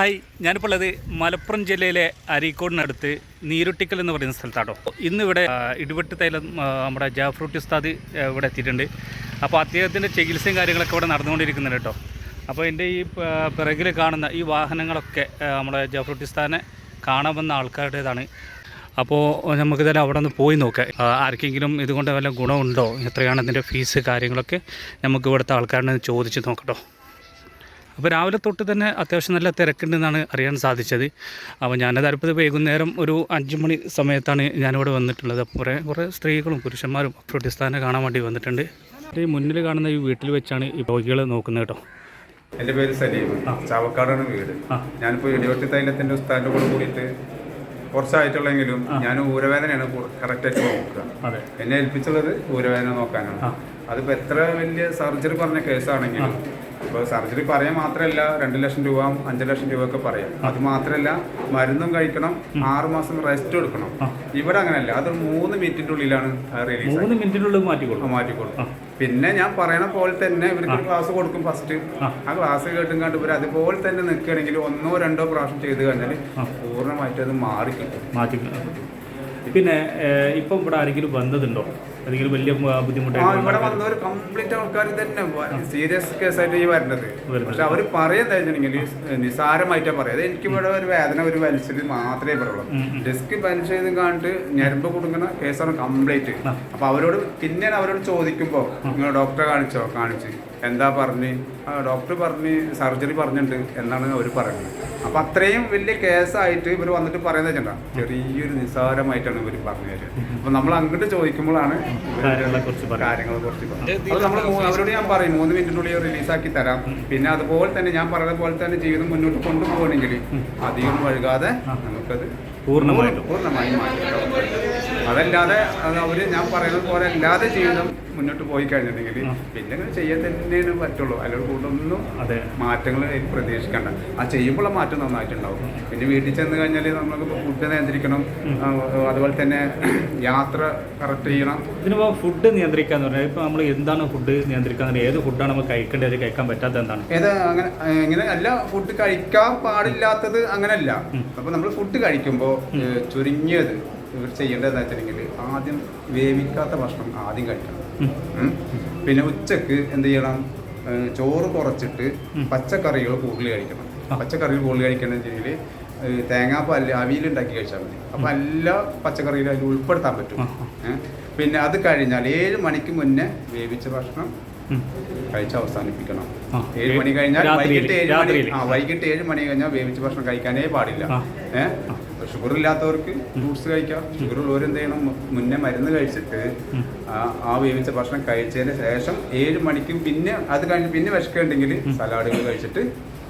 Hi ഞാനിപ്പോൾ ഉള്ളത് മലപ്പുറം ജില്ലയിലെ അരീക്കോടിനടുത്ത് നീരുട്ടിക്കൽ എന്ന് പറയുന്ന സ്ഥലത്താട്ടോ. ഇന്നിവിടെ ഇടിവെട്ട് തൈലം നമ്മുടെ ജാഫ്രൂട്ടി ഉസ്താദ് ഇവിടെ എത്തിയിട്ടുണ്ട്. അപ്പോൾ അദ്ദേഹത്തിന്റെ ചികിത്സയും കാര്യങ്ങളൊക്കെ ഇവിടെ നടന്നുകൊണ്ടിരിക്കുന്നുണ്ട് കേട്ടോ. അപ്പോൾ എന്റെ ഈ പിറകിൽ കാണുന്ന ഈ വാഹനങ്ങളൊക്കെ നമ്മുടെ ജാഫ്രൂട്ടി ഉസ്താദിനെ കാണാൻ വന്ന ആൾക്കാരുടേതാണ്. അപ്പോൾ നമുക്ക് തന്നെ അവിടെ നിന്ന് പോയി നോക്കാം. ആർക്കെങ്കിലും ഇതുകൊണ്ട് വല്ല ഗുണമുണ്ടോ? എത്രയാണ് ഇതിന്റെ ഫീസ് കാര്യങ്ങളൊക്കെ? നമുക്ക് ഇവിടുത്തെ ആൾക്കാരുടെ ചോദിച്ച് നോക്കട്ടോ അപ്പോൾ രാവിലെ തൊട്ട് തന്നെ അത്യാവശ്യം നല്ല തിരക്കുണ്ടെന്നാണ് അറിയാൻ സാധിച്ചത്. അപ്പോൾ ഞാനത് അടുപ്പത് വൈകുന്നേരം ഒരു അഞ്ച് മണി സമയത്താണ് ഞാനിവിടെ വന്നിട്ടുള്ളത്. അപ്പോൾ കുറേ കുറേ സ്ത്രീകളും പുരുഷന്മാരും ഫ്രൂട്ടിസ്ഥാനെ കാണാൻ വേണ്ടി വന്നിട്ടുണ്ട്. ഈ മുന്നിൽ കാണുന്ന ഈ വീട്ടിൽ വെച്ചാണ് ഈ രോഗികൾ നോക്കുന്നത് കേട്ടോ. എന്റെ പേര് സലീം. ചാവക്കാടാണ് വീട്. ഞാനിപ്പോൾ ഇടിവെട്ടി തൈലത്തിന്റെ ഉസ്താദിന്റെ കൂടെ കൂടിയിട്ട് കുറച്ചായിട്ടുള്ളെങ്കിലും ഞാൻ ഊരവേദനയാണ് കറക്റ്റായിട്ട് നോക്കുക. എന്നെ ഏൽപ്പിച്ചുള്ളത് ഊരവേദന നോക്കാനാണ്. അതിപ്പോൾ എത്ര വലിയ സർജറി പറഞ്ഞ കേസാണെങ്കിലും ഇപ്പോൾ സർജറി പറയാൻ മാത്രമല്ല രണ്ട് ലക്ഷം രൂപ അഞ്ച് ലക്ഷം രൂപ ഒക്കെ പറയാം. അത് മാത്രമല്ല മരുന്നും കഴിക്കണം ആറുമാസം റെസ്റ്റ് എടുക്കണം ഇവിടെ അങ്ങനെയല്ല അത് മൂന്ന് മിനിറ്റിന്റെ ഉള്ളിലാണ് റിലീസ് മൂന്ന് മിനിറ്റിനുള്ളിൽ മാറ്റിക്കൊള്ളും. മാറ്റിക്കൊടുക്കും പിന്നെ ഞാൻ പറയണ പോലെ തന്നെ ഇവർക്ക് ക്ലാസ് കൊടുക്കും ഫസ്റ്റ് ആ. ക്ലാസ് കേട്ടും കണ്ട് ഇവർ അതുപോലെ തന്നെ നിൽക്കുകയാണെങ്കിൽ ഒന്നോ രണ്ടോ പ്രാവശ്യം ചെയ്ത് കഴിഞ്ഞാൽ പൂർണമായിട്ട് അത് മാറി കിട്ടും മാറ്റി പിന്നെ ഇപ്പം ഇവിടെ ആരെങ്കിലും വന്നതുണ്ടോ? ഏതെങ്കിലും വലിയ ബുദ്ധിമുട്ടായിട്ട് ഇവിടെ വന്നവർ കംപ്ലീറ്റ് ആൾക്കാർ തന്നെ സീരിയസ് കേസായിട്ട് ഈ വരുന്നത്. പക്ഷെ അവർ പറയുന്നത് വെച്ചിട്ടുണ്ടെങ്കിൽ നിസാരമായിട്ടാണ് പറയുന്നത് എനിക്ക് ഇവിടെ ഒരു വേദന ഒരു വലിച്ചിട്ട് മാത്രമേ പറയുള്ളൂ. ഡിസ്ക് ചെയ്തും കണ്ടിട്ട് ഞരമ്പ് കൊടുക്കുന്ന കേസാണ് കംപ്ലീറ്റ് അപ്പൊ അവരോട് പിന്നെയാണ് അവരോട് ചോദിക്കുമ്പോൾ നിങ്ങൾ ഡോക്ടറെ കാണിച്ചോ? കാണിച്ച്. എന്താ പറഞ്ഞ്? ഡോക്ടർ പറഞ്ഞ് സർജറി പറഞ്ഞിട്ടുണ്ട് എന്നാണ് അവർ പറയുന്നത്. അപ്പൊ അത്രയും വലിയ കേസായിട്ട് ഇവർ വന്നിട്ട് പറയുന്നത് വെച്ചിട്ടുണ്ടാ? ചെറിയൊരു നിസ്സാരമായിട്ടാണ് ഇവർ പറഞ്ഞു തരുന്നത് അപ്പൊ നമ്മൾ അങ്ങോട്ട് ചോദിക്കുമ്പോഴാണ് കാര്യങ്ങളെ കുറിച്ച്. അത് നമ്മൾ അവരോട് ഞാൻ പറയും മൂന്ന് മിനിറ്റിനുള്ളിൽ റിലീസാക്കി തരാം. പിന്നെ അതുപോലെ തന്നെ ഞാൻ പറഞ്ഞ പോലെ തന്നെ ജീവിതം മുന്നോട്ട് കൊണ്ടുപോകണമെങ്കിൽ അധികം വഴുകാതെ നമുക്കത് പൂർണമായിട്ടും. പൂർണമായും മാറ്റാം. അതല്ലാതെ അത് അവർ ഞാൻ പറയുന്നത് പോലെ അല്ലാതെ ജീവിതം മുന്നോട്ട് പോയി കഴിഞ്ഞിട്ടുണ്ടെങ്കിൽ പിന്നെ അങ്ങനെ ചെയ്യാൻ തന്നെയാണ് പറ്റുള്ളൂ. അല്ലെങ്കിൽ കൂടുതലൊന്നും അതെ. മാറ്റങ്ങൾ പ്രതീക്ഷിക്കണ്ട. ആ ചെയ്യുമ്പോൾ മാറ്റം നന്നായിട്ടുണ്ടാവും. പിന്നെ വീട്ടിൽ ചെന്ന് കഴിഞ്ഞാൽ നമുക്ക് ഫുഡ് നിയന്ത്രിക്കണം. അതുപോലെ തന്നെ യാത്ര കറക്റ്റ് ചെയ്യണം. ഇതിനിപ്പോൾ ഫുഡ് നിയന്ത്രിക്കുക എന്ന് പറഞ്ഞാൽ ഇപ്പോൾ നമ്മൾ എന്താണ് ഫുഡ് നിയന്ത്രിക്കുക ഏത് ഫുഡാണ് നമ്മൾ കഴിക്കേണ്ടത്? കഴിക്കാൻ പറ്റാത്ത എന്താണ്? ഏത് അങ്ങനെ ഇങ്ങനെ അല്ല ഫുഡ് കഴിക്കാൻ പാടില്ലാത്തത് അങ്ങനല്ല. അപ്പൊ നമ്മൾ ഫുഡ് കഴിക്കുമ്പോൾ ചുരുങ്ങിയത് ഇവർ ചെയ്യേണ്ടത് വെച്ചിട്ടുണ്ടെങ്കിൽ ആദ്യം വേവിക്കാത്ത ഭക്ഷണം ആദ്യം കഴിക്കണം. പിന്നെ ഉച്ചയ്ക്ക് എന്ത് ചെയ്യണം? ചോറ് കുറച്ചിട്ട് പച്ചക്കറികൾ കൂടുതൽ കഴിക്കണം. പച്ചക്കറികൾ കൂടുതൽ കഴിക്കണം വെച്ചെങ്കിൽ തേങ്ങാപ്പാൽ അവിയിലുണ്ടാക്കി കഴിച്ചാൽ മതി. അപ്പം എല്ലാ പച്ചക്കറിയിലും അതിൽ ഉൾപ്പെടുത്താൻ പറ്റും. പിന്നെ അത് കഴിഞ്ഞാൽ ഏഴ് മണിക്ക് മുന്നേ വേവിച്ച ഭക്ഷണം. കഴിച്ച് അവസാനിപ്പിക്കണം. ഏഴ് മണി കഴിഞ്ഞാൽ വൈകിട്ട് ഏഴ് മണി ആ വൈകിട്ട് ഏഴ് മണി കഴിഞ്ഞാൽ വേവിച്ച ഭക്ഷണം കഴിക്കാനേ പാടില്ല. ഏഹ് ഷുഗർ ഇല്ലാത്തവർക്ക് ഫ്രൂട്ട്സ് കഴിക്കാം. ഷുഗർ ഉള്ളവർ എന്ത് ചെയ്യണം? മുന്നേ മരുന്ന് കഴിച്ചിട്ട് ആ ആ വേവിച്ച ഭക്ഷണം കഴിച്ചതിന് ശേഷം ഏഴ് മണിക്കും പിന്നെ അത് കഴിഞ്ഞ് പിന്നെ വിശക്കുണ്ടെങ്കിൽ സലാഡുകൾ കഴിച്ചിട്ട്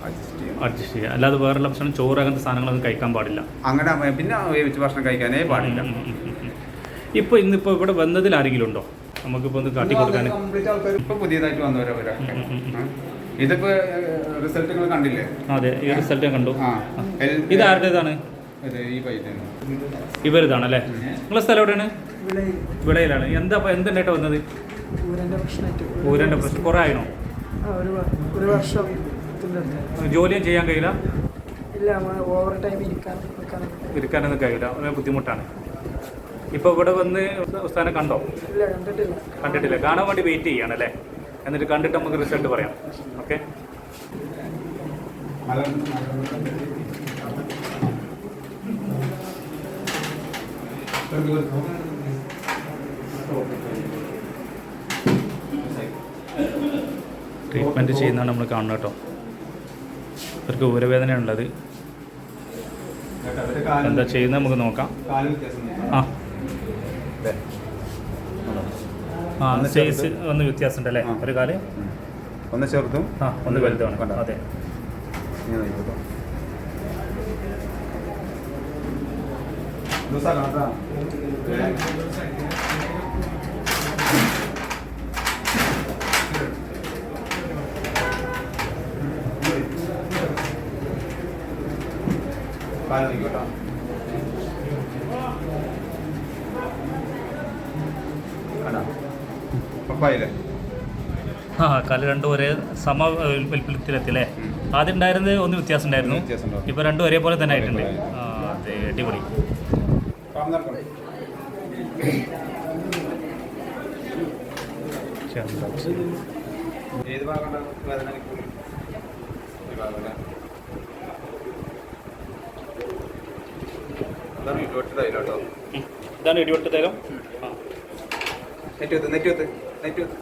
അഡ്ജസ്റ്റ് ചെയ്യുക. അല്ലാതെ വേറെ ഭക്ഷണം ചോറ് അങ്ങനത്തെ സാധനങ്ങളൊന്നും കഴിക്കാൻ പാടില്ല. അങ്ങനെ പിന്നെ ആ വേവിച്ച ഭക്ഷണം കഴിക്കാനേ പാടില്ല. ഇപ്പോൾ ഇന്നിപ്പോ ഇവിടെ വന്നതിൽ ആരെങ്കിലും ഉണ്ടോ? നമുക്കിപ്പോൾ ഒന്ന് കാട്ടി കൊടുക്കാൻ കംപ്ലീറ്റ് ആൾക്കാർ ഇപ്പൊ പുതിയതായിട്ട് വന്നവരവരൊക്കെ ഇതിപ്പോ റിസൾട്ട് നിങ്ങൾ കണ്ടില്ലേ? അതെ ഈ റിസൾട്ട് കണ്ടു. ഇത് ആരുടേതാണ്? പൈതന് ഇവരിതാണല്ലേ? നിങ്ങളെ സ്ഥലം എവിടെയാണ്? വിളയിലാണ്. എന്താ ഇപ്പൊ എന്തുണ്ടായിട്ട് വന്നത്? ഊരന്റെ ഊരന്റെ പ്രശ്നം. കുറേ ആയിനോ ഒരു വർഷം ജോലിയും ചെയ്യാൻ കഴിയില്ല? ഇല്ല ഓവർ ടൈം ഇരിക്കാൻ ഇരിക്കാനൊന്നും കഴിയില്ല. ബുദ്ധിമുട്ടാണ്. ഇപ്പോൾ ഇവിടെ വന്ന് സ്ഥാനം കണ്ടോ? ഇല്ല കണ്ടിട്ടില്ല. കണ്ടിട്ടില്ല. കാണാൻ വേണ്ടി വെയിറ്റ് ചെയ്യാണ് അല്ലേ? എന്നിട്ട് കണ്ടിട്ട് നമുക്ക് റിസൾട്ട് പറയാം. ഓക്കെ ട്രീറ്റ്മെന്റ് ചെയ്യുന്നതാണ് നമ്മൾ കാണുന്നത് കേട്ടോ. അവർക്ക് ഊരവേദന ഉള്ളത് എന്താ ചെയ്യുന്നത് നമുക്ക് നോക്കാം. ആ. ആ ഒന്ന് സൈസ് ഒന്ന് വ്യത്യാസമുണ്ട് അല്ലേ ഒരു കാൽ? ഒന്ന് ചേർത്തും ആ ഒന്ന് വലുതാണ് കണ്ടോ? അതെ. ഇങ്ങനെ कहाँ था? ആ കാൽ രണ്ടും ഒരേ സമ വലിപ്പത്തിലെത്തില്ലേ ആദ്യം ഉണ്ടായിരുന്നത് ഒന്ന് വ്യത്യാസം ഉണ്ടായിരുന്നു. ഇപ്പൊ രണ്ടും ഒരേപോലെ തന്നെ ആയിട്ടുണ്ട് ആ അതെ അടിപൊളി. ഏത് ഭാഗമാണ് വേദന നിൽക്കുന്നത്? ഈ ഭാഗമല്ലേ? അതാണ് ഇടിവെട്ട് തൈലം കേട്ടോ. ഉം. ഇതാണ് ഇടിവെട്ട് നെറ്റ് വെത്ത് നെറ്റ് വെത്ത് നെറ്റ് കുത്ത്.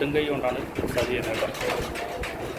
മുട്ടും കൈ കൊണ്ടാണ് മസാജ് ചെയ്യുന്നത് കേട്ടോ.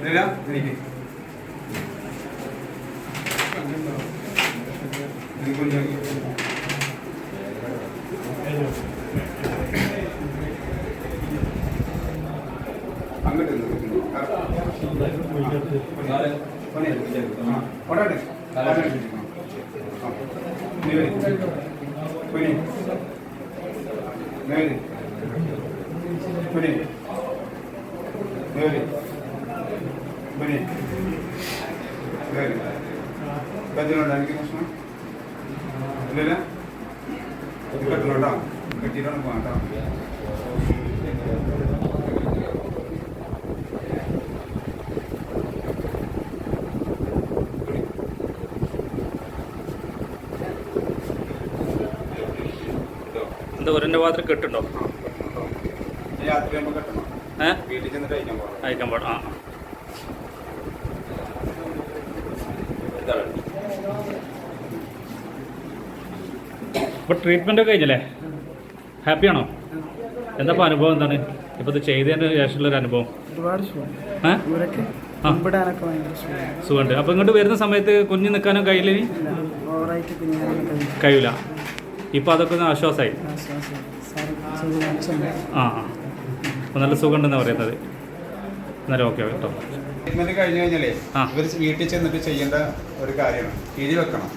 ഇല്ല എനിക്ക്. അങ്ങോട്ട് നിന്ന്. ആ. പണി കുനി. നേര്. കത്തിലുണ്ടോ എനിക്ക് പ്രശ്നം? ഇല്ലല്ല? കെട്ടണോട്ടോ കെട്ടിയിട്ടാണ് പോകാം കേട്ടോ. എന്താ ഒരെന്റെ ഭാഗത്തിൽ കെട്ടുണ്ടോ? യാത്ര ചെയ്യുമ്പോൾ കെട്ടണം. അയക്കാൻ പാടും ആ ഇപ്പൊ ട്രീറ്റ്മെന്റ് ട്രീറ്റ്മെന്റ് ഒക്കെ കഴിഞ്ഞല്ലേ? ഹാപ്പിയാണോ എന്താ അനുഭവം എന്താണ്? ഇപ്പോൾ ഇത് ചെയ്തതിന് ശേഷമുള്ളൊരു അനുഭവം. ഒരുപാട് സുഖമുണ്ട്. അപ്പോൾ ഇങ്ങോട്ട് വരുന്ന സമയത്ത് കുഞ്ഞു നിൽക്കാനോ കഴിയില്ല കഴിയില്ല. ഇപ്പോൾ അതൊക്കെ ഒന്ന് ആശ്വാസമായി ആ ആ. അപ്പോൾ നല്ല സുഖമുണ്ടെന്ന് പറയുന്നത്. എന്നാലും ഓക്കെ കേട്ടോ ട്രീറ്റ്മെന്റ് കഴിഞ്ഞു കഴിഞ്ഞാലേ ഇവർ വീട്ടിൽ ചെന്നിട്ട് ചെയ്യേണ്ട ഒരു കാര്യമാണ്. കിഴി വെക്കണം.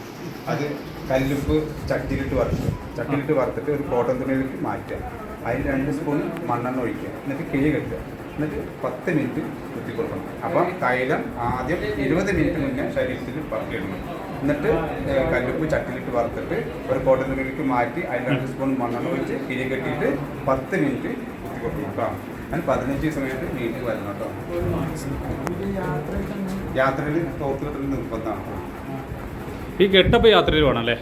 അത് കല്ലുപ്പ് ചട്ടിയിലിട്ട് വറുക്കുക ചട്ടിയിലിട്ട് വറുത്തിട്ട് ഒരു കോട്ടൺ തുണിയിലേക്ക് മാറ്റുക. അതിൽ രണ്ട് സ്പൂൺ മണ്ണെണ്ണ ഒഴിക്കുക. എന്നിട്ട് കിഴി കെട്ടുക. എന്നിട്ട് പത്ത് മിനിറ്റ് കുത്തി കൊടുക്കണം. അപ്പം തൈലം ആദ്യം ഇരുപത് മിനിറ്റ് മുന്നേ ശരീരത്തിൽ പറക്കിയിടണം. എന്നിട്ട് കല്ലുപ്പ് ചട്ടിയിലിട്ട് വറുത്തിട്ട് ഒരു കോട്ടൺ തുണിയിലേക്ക് മാറ്റി അതിൽ രണ്ട് സ്പൂൺ മണ്ണെണ്ണ ഒഴിച്ച് കിഴി കെട്ടിയിട്ട് പത്ത് മിനിറ്റ് കുത്തി കൊടുക്കണം കേട്ടോ അതിന് പതിനഞ്ച് കഴിഞ്ഞിട്ട് വീട്ടിൽ വരണം കേട്ടോ യാത്രയിൽ തോർത്ത് കിട്ടൽ നിർബന്ധമാണ്. ഈ കെട്ടപ്പോ യാത്രയിൽ വേണം അല്ലേ?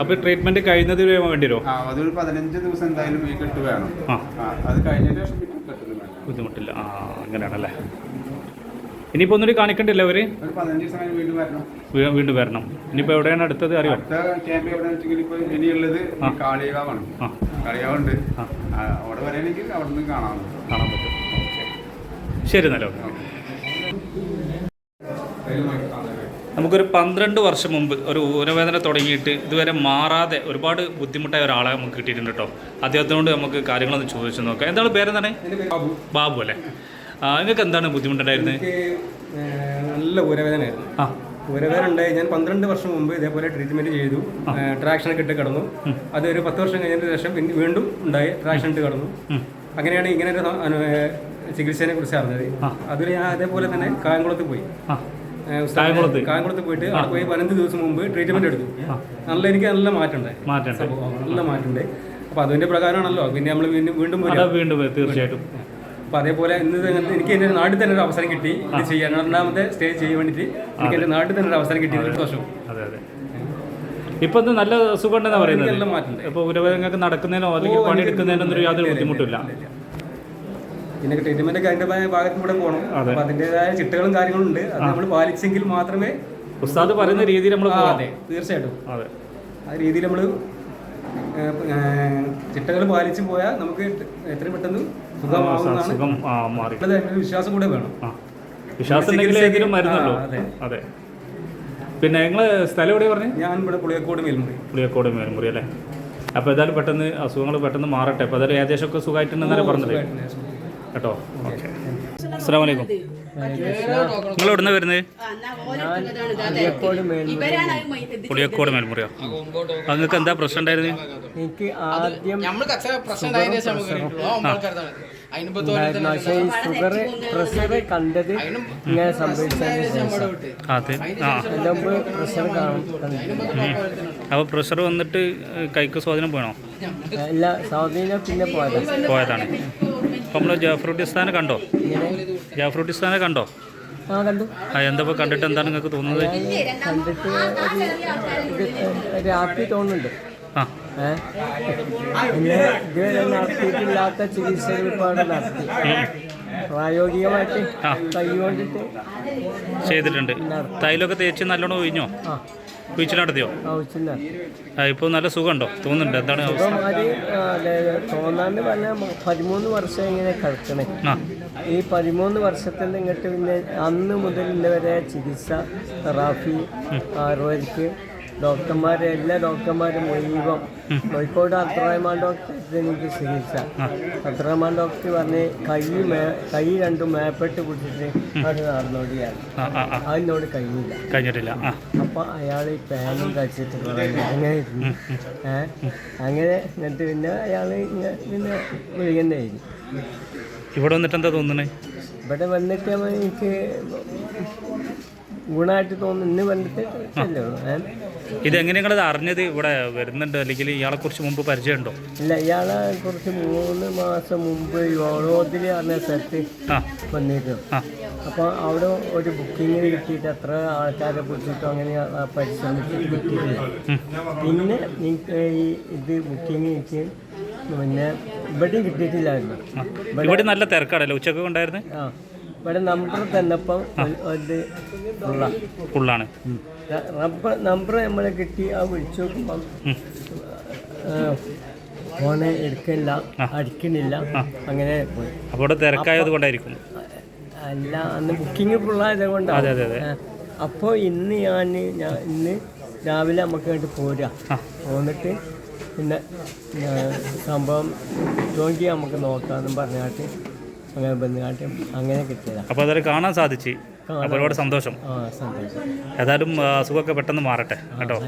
അപ്പൊ ട്രീറ്റ്മെന്റ് കഴിയുന്നതിന് വേണ്ടി വരും അതൊരു പതിനഞ്ച് ദിവസം എന്തായാലും ഈ കെട്ട് വേണം. അത് കഴിഞ്ഞതിന് ശേഷം ബുദ്ധിമുട്ടില്ല. ആ അങ്ങനെയാണല്ലേ? ഇനിയിപ്പോൾ ഒന്നുകൂടി കാണിക്കണ്ടില്ല അവർ കഴിഞ്ഞ് വീണ്ടും വരണം. ഇനിയിപ്പോൾ എവിടെയാണ് അടുത്തത്? അറിയാം? ഇനിയുള്ളത്. കാളികാവാണ് കാളികാവുണ്ട് അവിടെ വരികയാണെങ്കിൽ അവിടെ നിന്ന് കാണാം. കാണാൻ പറ്റും. ശരി നല്ല നമുക്കൊരു പന്ത്രണ്ട് വർഷം മുമ്പ് ഒരു ഊരവേദന തുടങ്ങിയിട്ട് ഇതുവരെ മാറാതെ ഒരുപാട് ബുദ്ധിമുട്ടായ ഒരാളെ നമുക്ക് കിട്ടിയിട്ടുണ്ട് കേട്ടോ. അദ്ദേഹത്തിനോട് നമുക്ക് കാര്യങ്ങളൊന്ന് ചോദിച്ചു നോക്കാം. എന്താണ് പേരെന്താണ്? ബാബു അല്ലേ? നിങ്ങൾക്ക് എന്താണ് ബുദ്ധിമുട്ടുണ്ടായിരുന്നത് നല്ല ഊരവേദനയായിരുന്നു. ആ. ഊരവേദന ഉണ്ടായി ഞാൻ പന്ത്രണ്ട് വർഷം മുമ്പ് ഇതേപോലെ ട്രീറ്റ്മെന്റ് ചെയ്തു. ട്രാക്ഷൻ ഒക്കെ ഇട്ട് കിടന്നു. അത് ഒരു പത്ത് വർഷം കഴിഞ്ഞതിന് ശേഷം പിന്നെ വീണ്ടും ഉണ്ടായി. ട്രാക്ഷൻ ഇട്ട് കിടന്നു. അങ്ങനെയാണ് ഇങ്ങനെ ഒരു ചികിത്സേനെ ചികിത്സയെ കുറിച്ച് അറിഞ്ഞത്. അതിൽ ഞാൻ അതേപോലെ തന്നെ കായംകുളത്ത് പോയി. കായംകുളത്ത്? കായംകുളത്ത് പോയിട്ട് അവിടെ പോയി പതിനഞ്ച് ദിവസം മുമ്പ് ട്രീറ്റ്മെന്റ് എടുത്തു. നല്ല എനിക്ക് നല്ല മാറ്റമുണ്ടായി. ഉണ്ടായി നല്ല ഉണ്ടായി അപ്പൊ അതിന്റെ പ്രകാരമാണല്ലോ. പിന്നെ നമ്മൾ വീണ്ടും വീണ്ടും തീർച്ചയായിട്ടും. അപ്പൊ അതേപോലെ ഇന്ന് എനിക്ക് എന്റെ നാട്ടിൽ തന്നെ ഒരു അവസരം കിട്ടി. ഇത് ചെയ്യാൻ. രണ്ടാമത്തെ സ്റ്റേ ചെയ്യാൻ വേണ്ടിയിട്ട് എനിക്ക് എന്റെ നാട്ടിൽ തന്നെ ഒരു അവസരം കിട്ടി. സന്തോഷം. അതെ അതെ. ഇപ്പൊ നല്ല സുഖമുണ്ടെന്നാ പറയുന്നത്. ഇപ്പൊ ഉരവേദനങ്ങൾക്ക് നടക്കുന്നതിനോ അല്ലെങ്കിൽ പണിയെടുക്കുന്നതിനോ ഒന്നും യാതൊരു ബുദ്ധിമുട്ടില്ല പിന്നെ ട്രീറ്റ്മെന്റ് ഒക്കെ അതിന്റെ ഭാഗത്ത് കൂടെ പോകണം. അപ്പൊ അതിന്റെതായ ചിട്ടകളും കാര്യങ്ങളും ഉണ്ട്. അത് നമ്മൾ പാലിച്ചെങ്കിൽ മാത്രമേ ഉസ്താദ് പറയുന്ന രീതിയിൽ നമ്മൾ അതെ തീർച്ചയായിട്ടും. അതെ. ആ രീതിയിൽ നമ്മൾ ചിട്ടകൾ പാലിച്ചു പോയാൽ നമുക്ക് എത്രയും പെട്ടെന്ന് സുഖം മാറി. വിശ്വാസം കൂടെ വേണം. വിശ്വാസം ഇതിനും അതെ. പിന്നെ നിങ്ങൾ സ്ഥലം എവിടെ പറഞ്ഞു? ഞാൻ ഇവിടെ പുളിയക്കോട് മേൽമുറി. പുളിയക്കോട് മേൽമുറി അല്ലേ? അപ്പോൾ ഏതായാലും പെട്ടെന്ന് അസുഖങ്ങൾ പെട്ടെന്ന് മാറട്ടെ. അപ്പോൾ ഏകദേശം ഒക്കെ സുഖമായിട്ടുണ്ടെന്നല്ലേ പറഞ്ഞത്? കേട്ടോ. ഓക്കെ. അസ്സാം വലൈക്കും നിങ്ങൾ എവിടുന്ന വരുന്നത്? പുളിയക്കോട് മേൽമുറിയോ? നിങ്ങൾക്ക് എന്താ പ്രശ്നം ഉണ്ടായിരുന്നു? എനിക്ക് ആദ്യം ഷുഗർ പ്രഷർ കണ്ടത് ഇങ്ങനെ സംഭവിച്ചതിന് ശേഷം അതെ. ആ. മുമ്പ് പ്രഷർ അപ്പോൾ പ്രഷർ വന്നിട്ട് കൈക്ക് സ്വാധീനം പോയണോ? എല്ലാ സ്വാധീനം പിന്നെ പോയതാ. പോയതാണ്. അപ്പോൾ നമ്മൾ ജാഫ്രൂട്ടിസ്ഥാനെ കണ്ടോ? ജാഫ്രൂട്ടിസ്ഥാനെ കണ്ടോ? ആ കണ്ടു. ആ എന്താ കണ്ടിട്ട് എന്താണ് നിങ്ങൾക്ക് തോന്നുന്നത്? കണ്ടിട്ട് ഒരു ഇത് രാത്രി തോന്നുന്നുണ്ട്. ആ. ഏ? പിന്നെ ഇതുവരെ നടത്തിയിട്ടില്ലാത്ത ചികിത്സകൾ ഇപ്പോൾ അവിടെ നടത്തി പ്രായോഗികമായിട്ട് ആ. കൈകൊണ്ടിട്ട് ചെയ്തിട്ടുണ്ട്. തൈലൊക്കെ തേച്ച് നല്ലോണം ഒഴിഞ്ഞോ? ഒഴിച്ചിട്ട് നടത്തിയോ ഇപ്പോൾ നല്ല സുഖമുണ്ടോ? തോന്നുന്നുണ്ട്? എന്താണ് തോന്നാന്ന് പറഞ്ഞാൽ പതിമൂന്ന് വർഷം ഇങ്ങനെ കിടക്കണേ. ഈ പതിമൂന്ന് വർഷത്തിൽ ഇങ്ങോട്ട് പിന്നെ അന്ന് മുതൽ ഇന്ന് വരെ ചികിത്സ തെറാപ്പി ആയുർവേദിക്ക് ഡോക്ടർമാരെ എല്ലാ ഡോക്ടർമാരും മുഴുവൻ കോഴിക്കോട് അബ്ദുറഹ്മാൻ ഡോക്ടർ എനിക്ക് ചികിത്സ. അബ്ദുറഹ്മാൻ ഡോക്ടർ പറഞ്ഞ് കൈ മേ കൈ രണ്ടും മേപ്പെട്ട് പിടിച്ചിട്ട് അത് നടന്നോടിയാണ്. അതിനോട് കഴിഞ്ഞില്ല. കഴിഞ്ഞിട്ടില്ല. അപ്പൊ അയാൾ ഈ പാനും കഴിച്ചിട്ട് അങ്ങനെ ഇരുന്നു അങ്ങനെ എന്നിട്ട് പിന്നെ അയാൾ പിന്നെ വിളിക്കണ്ടായിരുന്നു ഇവിടെ വന്നിട്ട് എന്താ തോന്നുന്നത് ഇവിടെ വന്നിട്ട് എനിക്ക് ഗുണമായിട്ട് തോന്നുന്നു. വന്നിട്ട് ഏ? ഇതെങ്ങനെ നിങ്ങളത് അറിഞ്ഞത്? ഇവിടെ വരുന്നുണ്ട്. അല്ലെങ്കിൽ ഇയാളെ കുറിച്ച് മുമ്പ് പരിചയമുണ്ടോ? ഇല്ല ഇയാളെ കുറച്ച് മൂന്ന് മാസം മുമ്പ് യോഗത്തിൽ പറഞ്ഞ സ്ഥലത്ത് വന്നിരുന്നു. അപ്പോൾ അവിടെ ഒരു ബുക്കിംഗ് കിട്ടിയിട്ട് എത്ര ആൾക്കാരെ കുറിച്ചിട്ടോ അങ്ങനെ പരിശ്രമിച്ചിട്ട് കിട്ടിയിട്ടില്ല. പിന്നെ ഈ ഇത് ബുക്കിംഗ് എനിക്ക് പിന്നെ ഇവിടെയും കിട്ടിയിട്ടില്ലായിരുന്നു. ഇവിടെ നല്ല തിരക്കാണല്ലോ? ഉച്ചയ്ക്ക് ഉണ്ടായിരുന്നു? ആ. ഇവിടെ നമ്പർ തന്നപ്പം ഒരു ഫുള്ളാണ് നമ്പർ നമ്പർ നമ്മളെ കിട്ടി ആ വിളിച്ചു നോക്കുമ്പം ഫോണ് എടുക്കില്ല അടിക്കണില്ല അങ്ങനെ പോയി. അപ്പോൾ തിരക്കായത് കൊണ്ടായിരിക്കും. അല്ല അന്ന് ബുക്കിംഗ് ഫുള്ളായത് കൊണ്ടാണ് അതെ, അതെ. അപ്പോൾ ഇന്ന് ഞാൻ ഇന്ന് രാവിലെ നമുക്ക് വേണ്ടി പോരാ. പോന്നിട്ട് പിന്നെ സംഭവം നോക്കി നമുക്ക് നോക്കാമെന്നും പറഞ്ഞാട്ട് അങ്ങനെ ബന്ധുകാട്ടി അങ്ങനെ കിട്ടിയതാണ് അപ്പോൾ അതൊരു കാണാൻ സാധിച്ചു. അപ്പോൾ ഒരുപാട് സന്തോഷം. ആ സന്തോഷം. ഏതായാലും അസുഖമൊക്കെ പെട്ടെന്ന് മാറട്ടെ. കേട്ടോ.